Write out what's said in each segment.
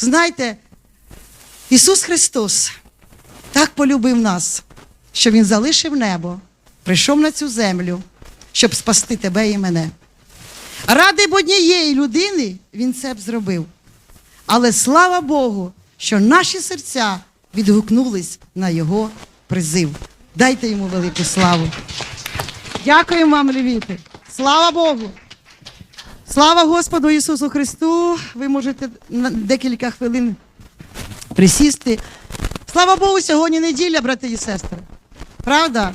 Знаєте, Ісус Христос так полюбив нас, що Він залишив небо, прийшов на цю землю, щоб спасти тебе і мене. Ради б однієї людини Він це б зробив. Але слава Богу, що наші серця відгукнулись на Його призив. Дайте йому велику славу. Дякуємо вам, левіти. Слава Богу! Слава Господу Ісусу Христу! Ви можете на декілька хвилин присісти. Слава Богу, сьогодні неділя, брати і сестри. Правда?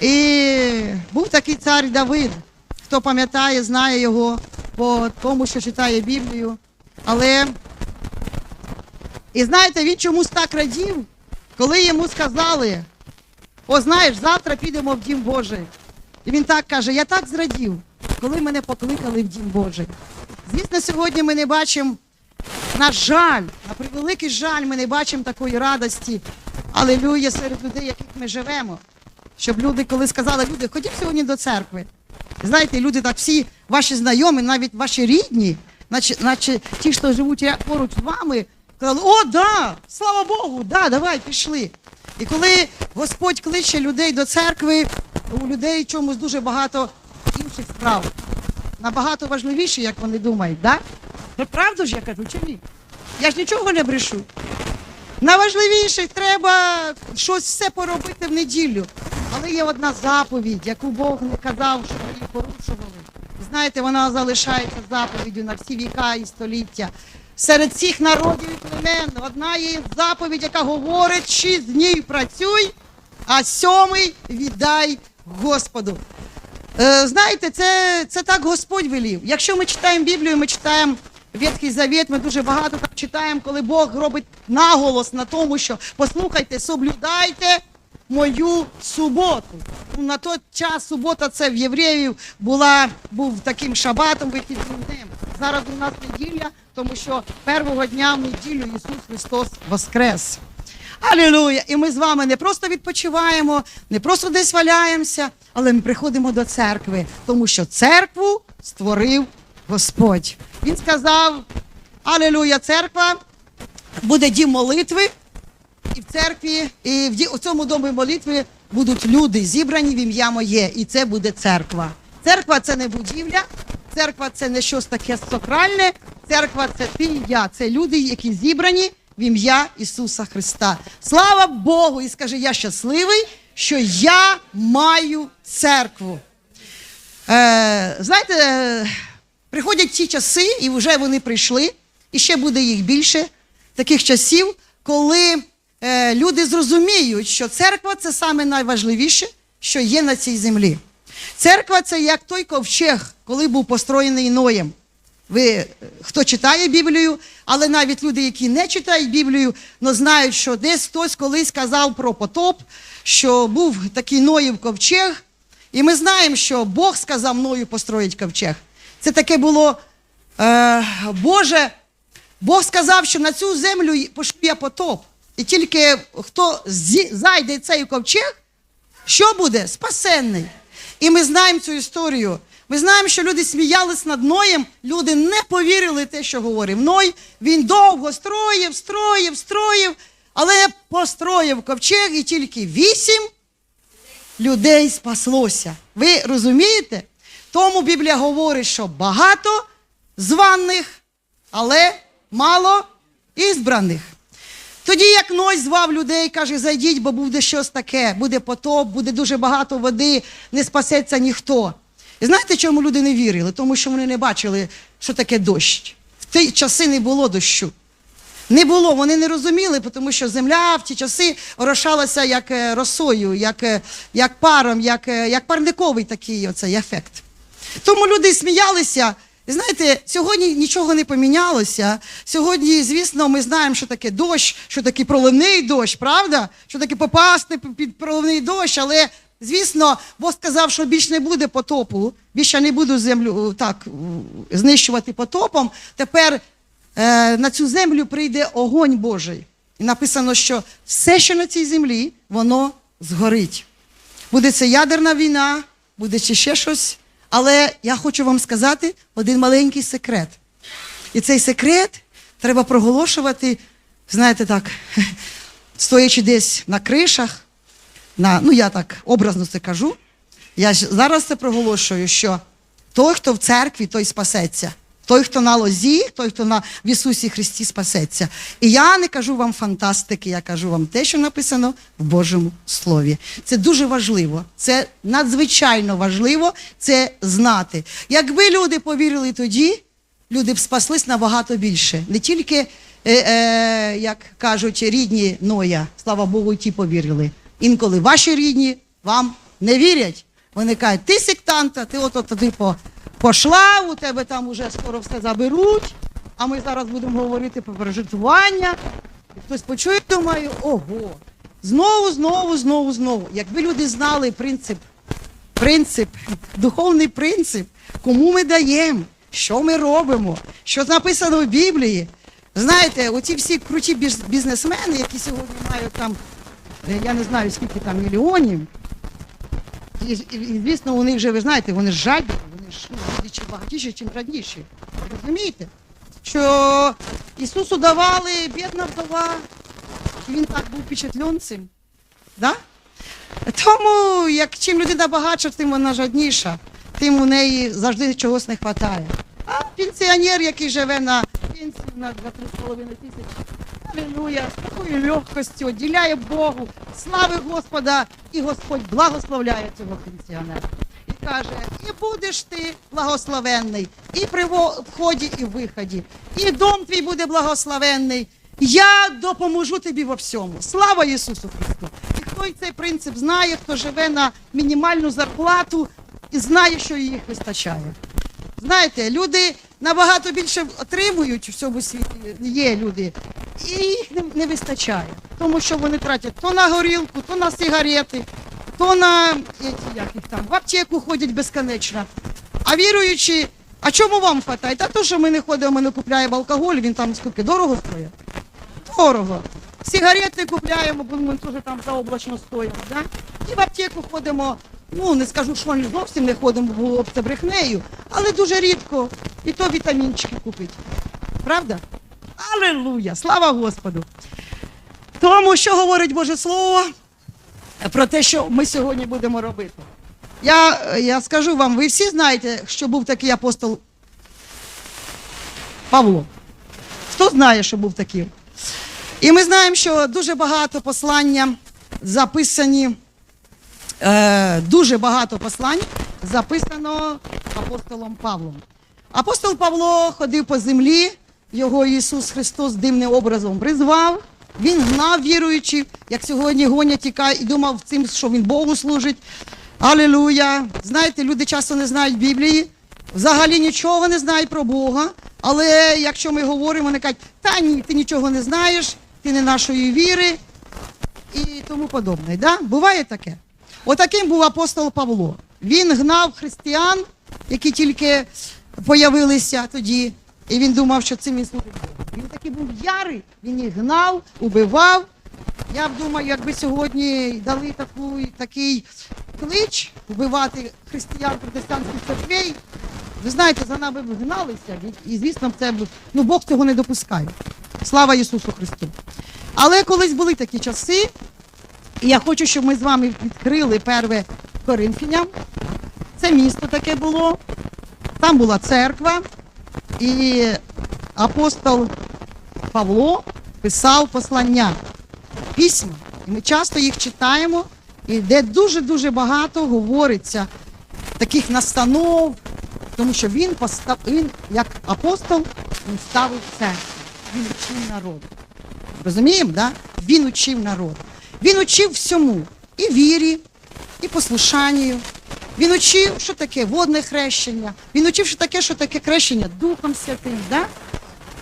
І був такий цар Давид. Хто пам'ятає, знає його по тому, що читає Біблію. Але і знаєте, він чомусь так радів, коли йому сказали: о, знаєш, завтра підемо в Дім Божий. І він так каже: Я так зрадів, коли мене покликали в Дім Божий. Звісно, сьогодні ми не бачимо, на жаль, на превеликий жаль, ми не бачимо такої радості. Алелюя серед людей, яких ми живемо. Щоб люди, коли сказали, люди, ходіть сьогодні до церкви. Знаєте, люди так всі ваші знайомі, навіть ваші рідні, наче, наче ті, що живуть поруч з вами, казали, о, да, слава Богу, да, давай, пішли. І коли Господь кличе людей до церкви, у людей чомусь дуже багато інших справ. Набагато важливіші, як вони думають, да? Ну, правду ж я кажу, чи ні? Я ж нічого не брешу. Найважливіше треба щось все поробити в неділю. Але є одна заповідь, яку Бог не казав, ми її порушували. Знаєте, вона залишається заповіддю на всі віка і століття. Серед всіх народів і племен одна є заповідь, яка говорить, шість днів працюй, а сьомий віддай Господу. Е, знаєте, це, це так Господь велів. Якщо ми читаємо Біблію, ми читаємо Ветхий Завет, ми дуже багато так читаємо, коли Бог робить наголос на тому, що послухайте, соблюдайте мою суботу. Ну, на той час субота це в євреїв була, був таким шабатом, вихідним днем. Зараз у нас неділя, тому що першого дня в неділю Ісус Христос воскрес. Алілуя! І ми з вами не просто відпочиваємо, не просто десь валяємося, але ми приходимо до церкви, тому що церкву створив Господь. Він сказав: Алілуя, церква буде дім молитви, і в церкві, і в ді- у цьому домі молитви будуть люди зібрані в ім'я моє, і це буде церква. Церква це не будівля, церква це не щось таке сакральне, церква це ти і я, це люди, які зібрані в ім'я Ісуса Христа. Слава Богу! І скажи, я щасливий, що я маю церкву. Е, знаєте, е, приходять ті часи, і вже вони прийшли, і ще буде їх більше таких часів, коли е, люди зрозуміють, що церква це саме найважливіше, що є на цій землі. Церква це як той ковчег, коли був построєний Ноєм. Ви е, хто читає Біблію, але навіть люди, які не читають Біблію, але знають, що десь хтось колись казав про потоп, що був такий Ноїв ковчег. І ми знаємо, що Бог сказав мною построїть ковчег. Це таке було е, Боже. Бог сказав, що на цю землю пошлю потоп. І тільки хто зі- зайде цей ковчег, що буде? Спасенний. І ми знаємо цю історію. Ми знаємо, що люди сміялись над Ноєм, люди не повірили те, що говорив Ной. Він довго строїв, строїв, строїв, але построїв ковчег і тільки вісім людей спаслося. Ви розумієте? Тому Біблія говорить, що багато званих, але мало ізбраних. Тоді, як Ной звав людей, каже, зайдіть, бо буде щось таке, буде потоп, буде дуже багато води, не спасеться ніхто. І знаєте, чому люди не вірили? Тому що вони не бачили, що таке дощ. В ті часи не було дощу. Не було, вони не розуміли, тому що земля в ті часи орошалася як е, росою, як, е, як паром, як, е, як парниковий такий оцей ефект. Тому люди сміялися. І знаєте, сьогодні нічого не помінялося. Сьогодні, звісно, ми знаємо, що таке дощ, що таке проливний дощ, правда? Що таке попасти під проливний дощ, але. Звісно, Бог сказав, що більше не буде потопу, більше не буду землю е, так е, знищувати потопом. Тепер е, на цю землю прийде огонь Божий. І написано, що все, що на цій землі, воно згорить. Буде це ядерна війна, буде чи ще щось. Але я хочу вам сказати один маленький секрет. І цей секрет треба проголошувати, знаєте так, стоячи десь на кришах, на, ну я так образно це кажу. Я ж зараз це проголошую, що той, хто в церкві, той спасеться. Той, хто на лозі, той, хто на в Ісусі Христі спасеться. І я не кажу вам фантастики, я кажу вам те, що написано в Божому Слові. Це дуже важливо. Це надзвичайно важливо це знати. Якби люди повірили тоді, люди б спаслись набагато більше. Не тільки, е, е, як кажуть, рідні Ноя, слава Богу, ті повірили. Інколи ваші рідні вам не вірять. Вони кажуть, ти сектанта, ти ото туди по, пошла, у тебе там уже скоро все заберуть, а ми зараз будемо говорити про прожитування. І хтось почує, думаю, ого. Знову, знову, знову, знову. Якби люди знали принцип принцип, духовний принцип, кому ми даємо, що ми робимо, що написано в Біблії. Знаєте, оці всі круті бізнесмени, які сьогодні мають там, я не знаю скільки там мільйонів. І, і, звісно, вони вже, ви знаєте, вони жадні, вони ж ну, багатіші, ніж раніше. Розумієте? Що Ісусу давали бідна вдова, і він так був впечатлен цим. Да? Тому, як чим людина багатша, тим вона жадніша, тим у неї завжди чогось не вистачає. А пенсіонер, який живе на пенсію на 3,5 тисячі, алілуя, з такою легкостю, діляє Богу, слави Господа, і Господь благословляє цього пенсіонера. І каже, і будеш ти благословенний, і при вході, і виході, і дом твій буде благословенний. Я допоможу тобі во всьому. Слава Ісусу Христу! І хто цей принцип знає, хто живе на мінімальну зарплату і знає, що їх вистачає. Знаєте, люди набагато більше отримують в цьому світі, є люди, і їх не, вистачає. Тому що вони тратять то на горілку, то на сигарети, то на як їх там, в аптеку ходять безконечно. А віруючи, а чому вам хватає? Та то, що ми не ходимо, ми не купуємо алкоголь, він там скільки дорого стоїть? Дорого. Сигарети купляємо, бо ми теж там заоблачно стоїмо. Да? І в аптеку ходимо, ну не скажу, що не зовсім не ходимо, бо це брехнею, але дуже рідко. І то вітамінчики купити. Правда? Аллилуйя! Слава Господу! Тому, що говорить Боже Слово про те, що ми сьогодні будемо робити. Я, я скажу вам, ви всі знаєте, що був такий апостол Павло. Хто знає, що був такий? І ми знаємо, що дуже багато послання записані, е, дуже багато послань записано апостолом Павлом. Апостол Павло ходив по землі, його Ісус Христос дивним образом призвав. Він гнав віруючи, як сьогодні гонять тікає, і думав цим, що він Богу служить. Алілуя! Знаєте, люди часто не знають Біблії, взагалі нічого не знають про Бога. Але якщо ми говоримо, вони кажуть, та ні, ти нічого не знаєш, ти не нашої віри і тому подобне. Да? Буває таке. Отаким був апостол Павло. Він гнав християн, які тільки появилися тоді, і він думав, що цим він служить Він такий був ярий, він їх гнав, убивав. Я б думаю, якби сьогодні дали таку, такий клич вбивати християн протестантських церквей, ви знаєте, за нами б гналися, і, звісно, це б, ну Бог цього не допускає. Слава Ісусу Христу. Але колись були такі часи, і я хочу, щоб ми з вами відкрили перве Коринфянам. Це місто таке було, там була церква, і апостол Павло писав послання, письма. І ми часто їх читаємо, і де дуже-дуже багато говориться таких настанов, тому що він постав, він як апостол він ставив церкву, він учив народ. Розуміємо, да? Він учив народ. Він учив всьому і вірі, і послушанню. Він учив, що таке водне хрещення. Він учив, що таке, що таке хрещення Духом Святим. Да?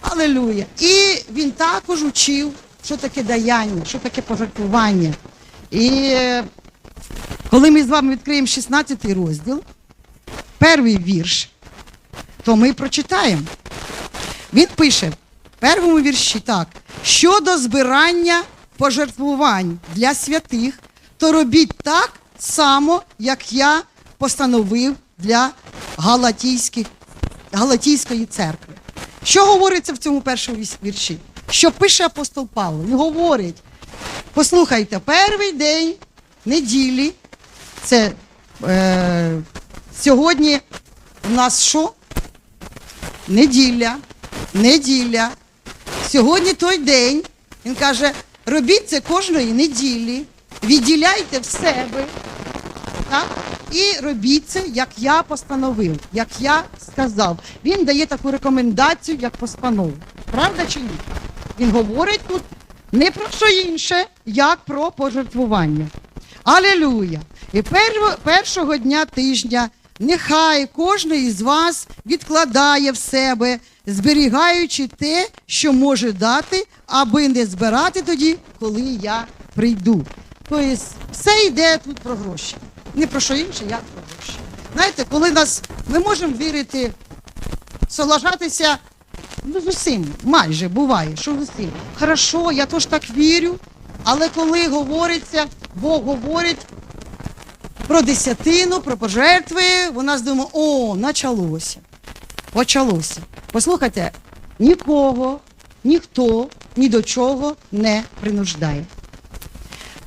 Алелуя. І він також учив, що таке даяння, що таке пожертвування. І е, коли ми з вами відкриємо 16 розділ, перший вірш, то ми прочитаємо. Він пише в першому вірші так: щодо збирання пожертвувань для святих, то робіть так само, як я постановив для Галатійської церкви. Що говориться в цьому першому вірші? Що пише апостол Павло? Він говорить: послухайте, перший день неділі, це е, сьогодні у нас що? Неділя, неділя. Сьогодні той день. Він каже: робіть це кожної неділі, відділяйте в себе. Так? І робіть це, як я постановив, як я сказав. Він дає таку рекомендацію, як постанову. Правда чи ні? Він говорить тут не про що інше, як про пожертвування. Алілуя! І першого дня тижня нехай кожен із вас відкладає в себе, зберігаючи те, що може дати, аби не збирати тоді, коли я прийду. Тобто все йде тут про гроші. Не про що інше, як про гроші. Знаєте, коли нас ми можемо вірити, соглашатися ну, з усім, майже буває, що з усім. Хорошо, я теж так вірю, але коли говориться, Бог говорить про десятину, про пожертви, у нас думає, о, началося. Почалося. Послухайте, нікого, ніхто ні до чого не принуждає.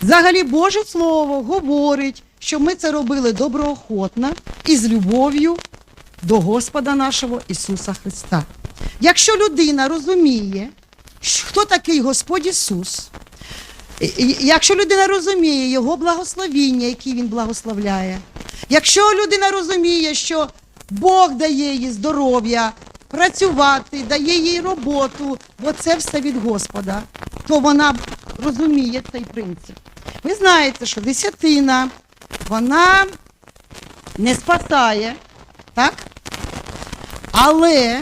Взагалі, Боже Слово говорить, що ми це робили доброохотно і з любов'ю до Господа нашого Ісуса Христа. Якщо людина розуміє, хто такий Господь Ісус, якщо людина розуміє Його благословіння, які Він благословляє, якщо людина розуміє, що Бог дає їй здоров'я, працювати, дає їй роботу, бо це все від Господа, то вона розуміє цей принцип. Ви знаєте, що десятина, вона не спасає, так? Але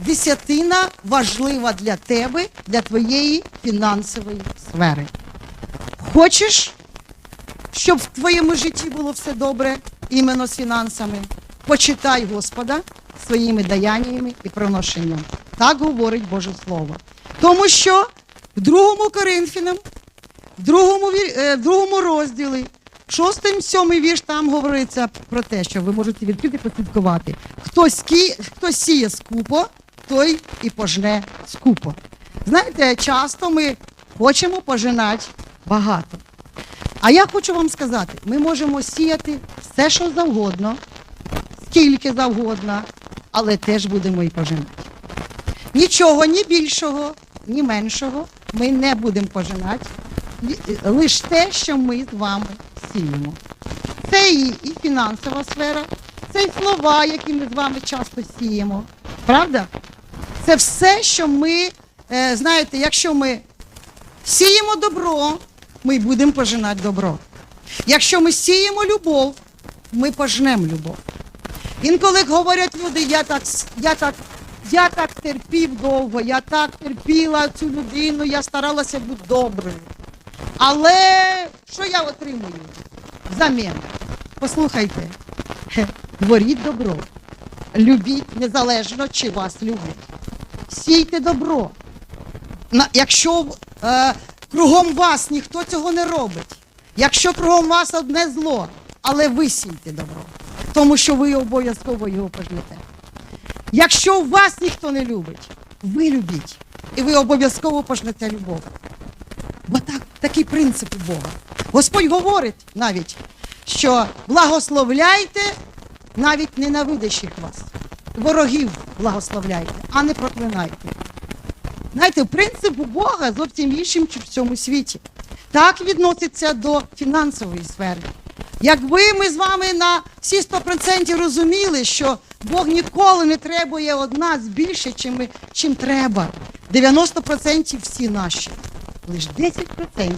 десятина важлива для тебе, для твоєї фінансової сфери. Хочеш, щоб в твоєму житті було все добре іменно з фінансами? Почитай Господа своїми даяннями і приношенням. Так говорить Боже Слово. Тому що в другому Коринфянам, в другому, е, в другому розділі, шостий, сьомий вірш, там говориться про те, що ви можете відкрити послідкувати. Хто, скі, хто сіє скупо, той і пожне скупо. Знаєте, часто ми хочемо пожинати багато. А я хочу вам сказати, ми можемо сіяти все, що завгодно, скільки завгодно, але теж будемо і пожинати. Нічого, ні більшого, ні меншого ми не будемо пожинати. Лише те, що ми з вами сіємо. Це і, і фінансова сфера, це і слова, які ми з вами часто сіємо. Правда? Це все, що ми, е, знаєте, якщо ми сіємо добро, ми будемо пожинати добро. Якщо ми сіємо любов, ми пожнемо любов. Інколи говорять люди, я так, я так, я так терпів довго, я так терпіла цю людину, я старалася бути доброю. Але що я отримую взамін? Послухайте, творіть добро, любіть незалежно, чи вас люблять. Сійте добро. Якщо е, кругом вас ніхто цього не робить, якщо кругом вас одне зло, але ви сійте добро, тому що ви обов'язково його пожнете. Якщо вас ніхто не любить, ви любіть, і ви обов'язково пожнете любов. Бо так, такий принцип у Бога. Господь говорить навіть, що благословляйте навіть ненавидящих вас. Ворогів благословляйте, а не проклинайте. Знаєте, принцип у Бога зовсім іншим, ніж в цьому світі. Так відноситься до фінансової сфери. Якби ми з вами на всі 100% розуміли, що Бог ніколи не требує од нас більше, чим, ми, чим треба. 90% всі наші. Лише 10%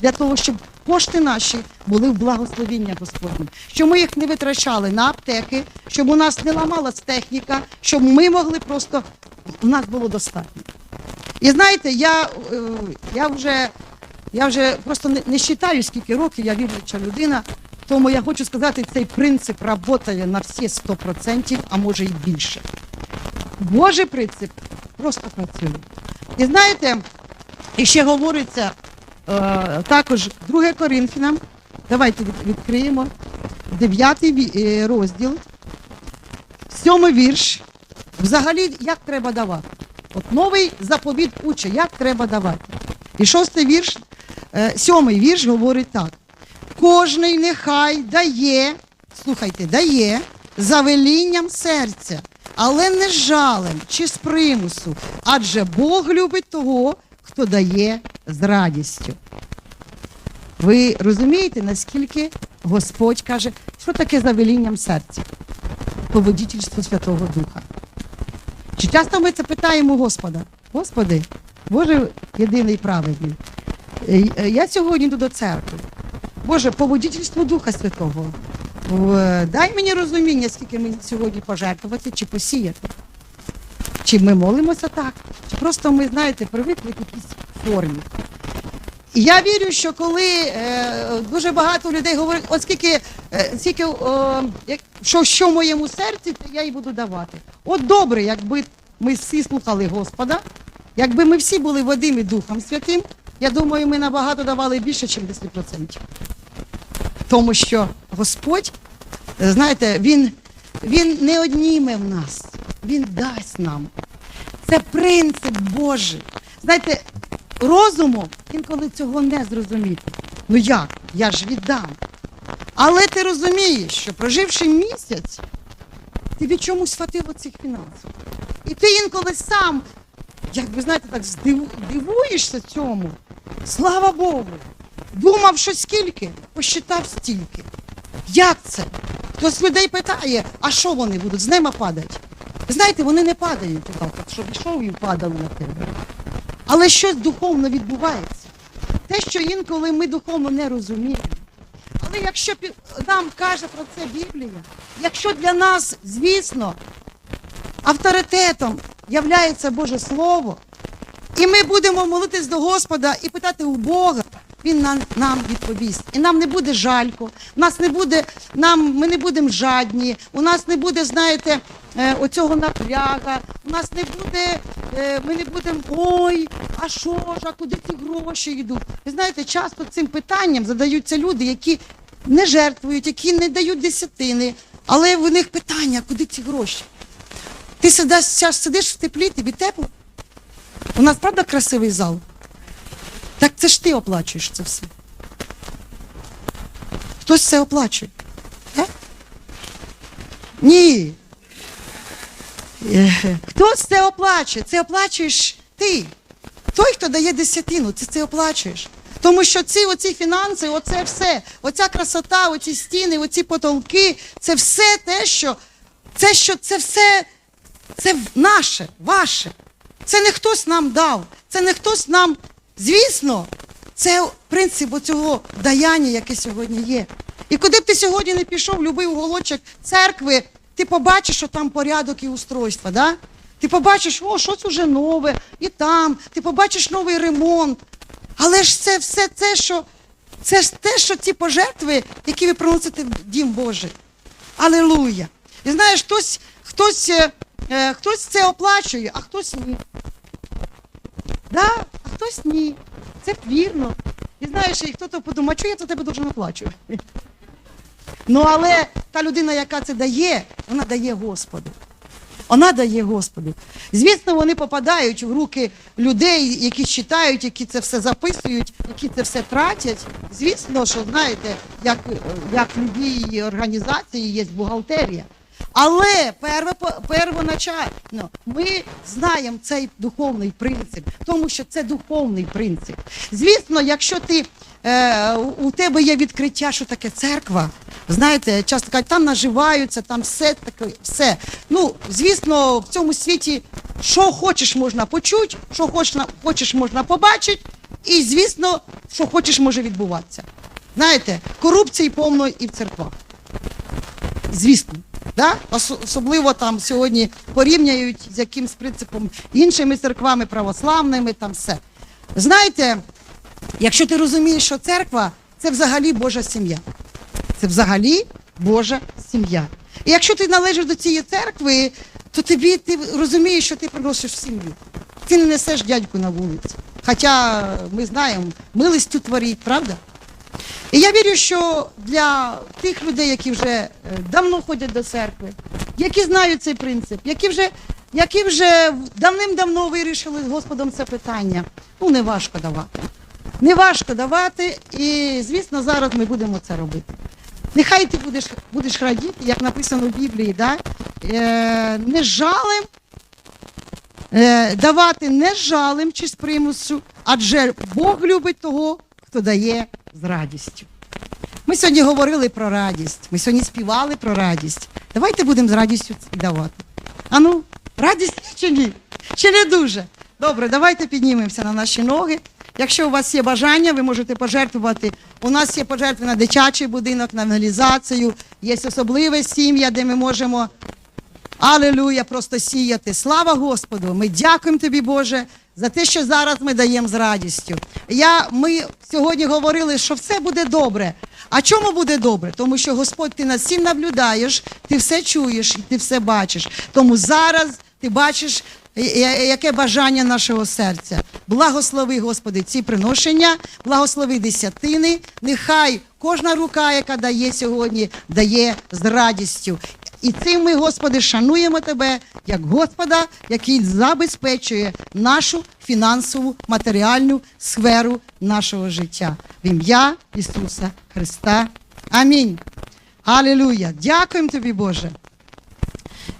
для того, щоб кошти наші були в благословіння Господні. Щоб ми їх не витрачали на аптеки, щоб у нас не ламалась техніка, щоб ми могли просто, у нас було достатньо. І знаєте, я, е, я вже я вже просто не, не вважаю, скільки років я віруюча людина, тому я хочу сказати, цей принцип працює на всі 100%, а може і більше. Божий принцип просто працює. І знаєте, і ще говориться е, також 2 Коринфянам, давайте відкриємо, 9 розділ, 7 вірш. Взагалі, як треба давати. От новий заповіт учить, як треба давати. І шостий вірш, е, сьомий вірш говорить так: кожний нехай дає, слухайте, дає за велінням серця, але не жалем чи з примусу, адже Бог любить того, хто дає з радістю. Ви розумієте, наскільки Господь каже, що таке за велінням серця? Поводительство Святого Духа. Чи часто ми це питаємо Господа? Господи, Боже єдиний праведний. е, Я сьогодні йду до церкви. Боже, поводительство Духа Святого. Дай мені розуміння, скільки мені сьогодні пожертвувати чи посіяти. Чи ми молимося так, чи просто ми, знаєте, привикли к якійсь формі. І я вірю, що коли е, дуже багато людей говорять, оскільки е, скільки, о, як, що, що в моєму серці, то я і буду давати. От добре, якби ми всі слухали Господа, якби ми всі були Вадимі Духом Святим, я думаю, ми набагато давали більше, ніж 10%. Тому що Господь, е, знаєте, Він, він не одніме в нас, Він дасть нам. Це принцип Божий. Знаєте, розумом інколи цього не зрозуміти. Ну як? Я ж віддам. Але ти розумієш, що проживши місяць, тобі чомусь хватило цих фінансів. І ти інколи сам, як ви знаєте, так здиву- дивуєшся цьому. Слава Богу! Думав, що скільки, посчитав стільки. Як це? Хтось людей питає, а що вони будуть з ними падати? Знаєте, вони не падають так, щоб йшов і впадали на тебе. Але щось духовно відбувається. Те, що інколи ми духовно не розуміємо. Але якщо нам каже про це Біблія, якщо для нас, звісно, авторитетом являється Боже Слово, і ми будемо молитись до Господа і питати у Бога, Він нам, нам відповість. І нам не буде жалько, нас не буде, нам, ми не будемо жадні, у нас не буде, знаєте, е, оцього напряга, у нас не буде, е, ми не будемо ой, а що ж, а куди ці гроші йдуть? Ви знаєте, часто цим питанням задаються люди, які не жертвують, які не дають десятини, але в них питання, куди ці гроші? Ти сидиш, сидиш в теплі, тобі тепло. У нас правда красивий зал? Так це ж ти оплачуєш це все. Хтось це оплачує. Так? Ні. Е, Хтось це оплачує? Це оплачуєш ти. Той, хто дає десятину, це це оплачуєш. Тому що ці оці фінанси, оце все, оця красота, оці стіни, оці потолки, це все те, що це, що це все це наше, ваше. Це не хтось нам дав, це не хтось нам. Звісно, це принцип оцього даяння, яке сьогодні є. І куди б ти сьогодні не пішов, любий уголочок церкви, ти побачиш, що там порядок і устройство. Да? Ти побачиш, о, щось уже нове, і там, ти побачиш новий ремонт. Але ж це все те, що це ж те, що ті пожертви, які ви приносите в дім Божий. Алілуя! І знаєш, хтось, хтось, е, е, хтось це оплачує, а хтось ні. Да, хтось ні. Це вірно. І знаєш, і хто-то подумає, що я за тебе дуже оплачую. Ну, але та людина, яка це дає, вона дає Господу. Вона дає Господу. Звісно, вони попадають в руки людей, які читають, які це все записують, які це все тратять. Звісно, що знаєте, як, як в любій організації є бухгалтерія. Але первоначально ми знаємо цей духовний принцип, тому що це духовний принцип. Звісно, якщо ти е, у тебе є відкриття, що таке церква. Знаєте, часто кажуть, там наживаються, там все таке, все. Ну, звісно, в цьому світі що хочеш можна почути, що хочеш, можна побачити, і звісно, що хочеш може відбуватися. Знаєте, корупції повно і в церквах. Звісно. Да? Особливо там сьогодні порівнюють з якимсь принципом іншими церквами, православними, там все. Знаєте, якщо ти розумієш, що церква це взагалі Божа сім'я. Це взагалі Божа сім'я. І якщо ти належиш до цієї церкви, то тобі ти розумієш, що ти приносиш в сім'ю. Ти не несеш дядьку на вулиці. Хоча ми знаємо, милостю творіть, правда? І я вірю, що для тих людей, які вже е, давно ходять до церкви, які знають цей принцип, які вже які вже давним-давно вирішили з Господом це питання. Ну, не важко давати. Не важко давати, і звісно, зараз ми будемо це робити. Нехай ти будеш, будеш радіти, як написано в Біблії, да? е, не з жалем, е, давати не з жалем чи з примусу, адже Бог любить того, хто дає з радістю. Ми сьогодні говорили про радість, ми сьогодні співали про радість. Давайте будемо з радістю давати. А ну, радість чи ні? Чи не дуже? Добре, давайте піднімемося на наші ноги. Якщо у вас є бажання, ви можете пожертвувати. У нас є пожертви на дитячий будинок, на евангелізацію, є особливе сім'я, де ми можемо Алелуя, просто сіяти. Слава Господу! Ми дякуємо тобі, Боже, за те, що зараз ми даємо з радістю. Я, ми сьогодні говорили, що все буде добре. А чому буде добре? Тому що Господь, ти над всім наблюдаєш, ти все чуєш і ти все бачиш. Тому зараз ти бачиш, е, е, яке бажання нашого серця. Благослови, Господи, ці приношення, благослови десятини. Нехай кожна рука, яка дає сьогодні, дає з радістю. І цим ми, Господи, шануємо Тебе як Господа, який забезпечує нашу фінансову матеріальну сферу нашого життя. В ім'я Ісуса Христа. Амінь. Алілуя. Дякуємо Тобі, Боже.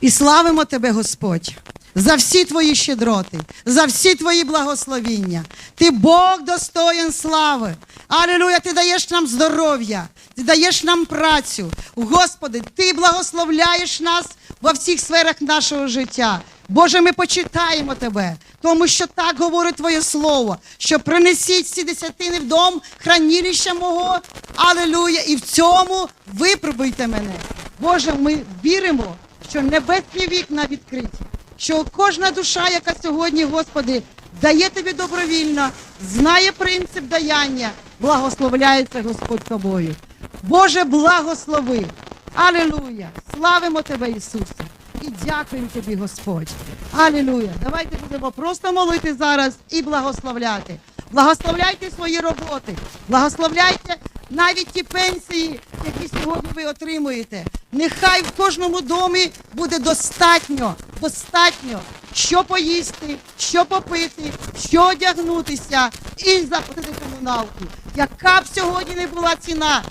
І славимо Тебе, Господь, за всі твої щедроти, за всі твої благословіння. Ти Бог достоїн слави. Алілуя, ти даєш нам здоров'я, ти даєш нам працю. Господи, ти благословляєш нас во всіх сферах нашого життя. Боже, ми почитаємо Тебе, тому що так говорить Твоє Слово, що принесіть всі десятини в дом хранилища мого. Алілуя, і в цьому випробуйте мене. Боже, ми віримо, що небесні вікна відкриті, що кожна душа, яка сьогодні, Господи, дає тобі добровільно, знає принцип даяння, благословляється Господь тобою. Боже, благослови. Алілуя! Славимо Тебе, Ісусе! І дякуємо Тобі, Господь. Алілуя! Давайте будемо просто молити зараз і благословляти. Благословляйте свої роботи, благословляйте навіть ті пенсії, які сьогодні ви отримуєте. Нехай в кожному домі буде достатньо, достатньо, що поїсти, що попити, що одягнутися і заплатити комуналку. Яка б сьогодні не була ціна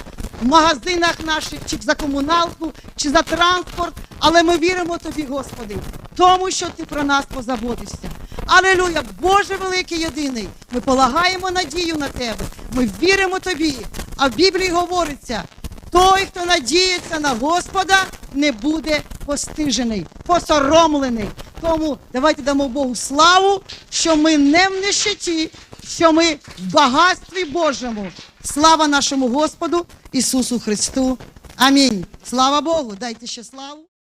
в магазинах наших, чи за комуналку, чи за транспорт, але ми віримо тобі, Господи, тому що ти про нас позаботишся. Алелуя, Боже великий єдиний, ми полагаємо надію на тебе, ми віримо тобі. А в Біблії говориться, той, хто надіється на Господа, не буде постижений, посоромлений. Тому давайте дамо Богу славу, що ми не в нищеті, що ми в багатстві Божому. Слава нашому Господу Ісусу Христу. Амінь. Слава Богу. Дайте ще славу.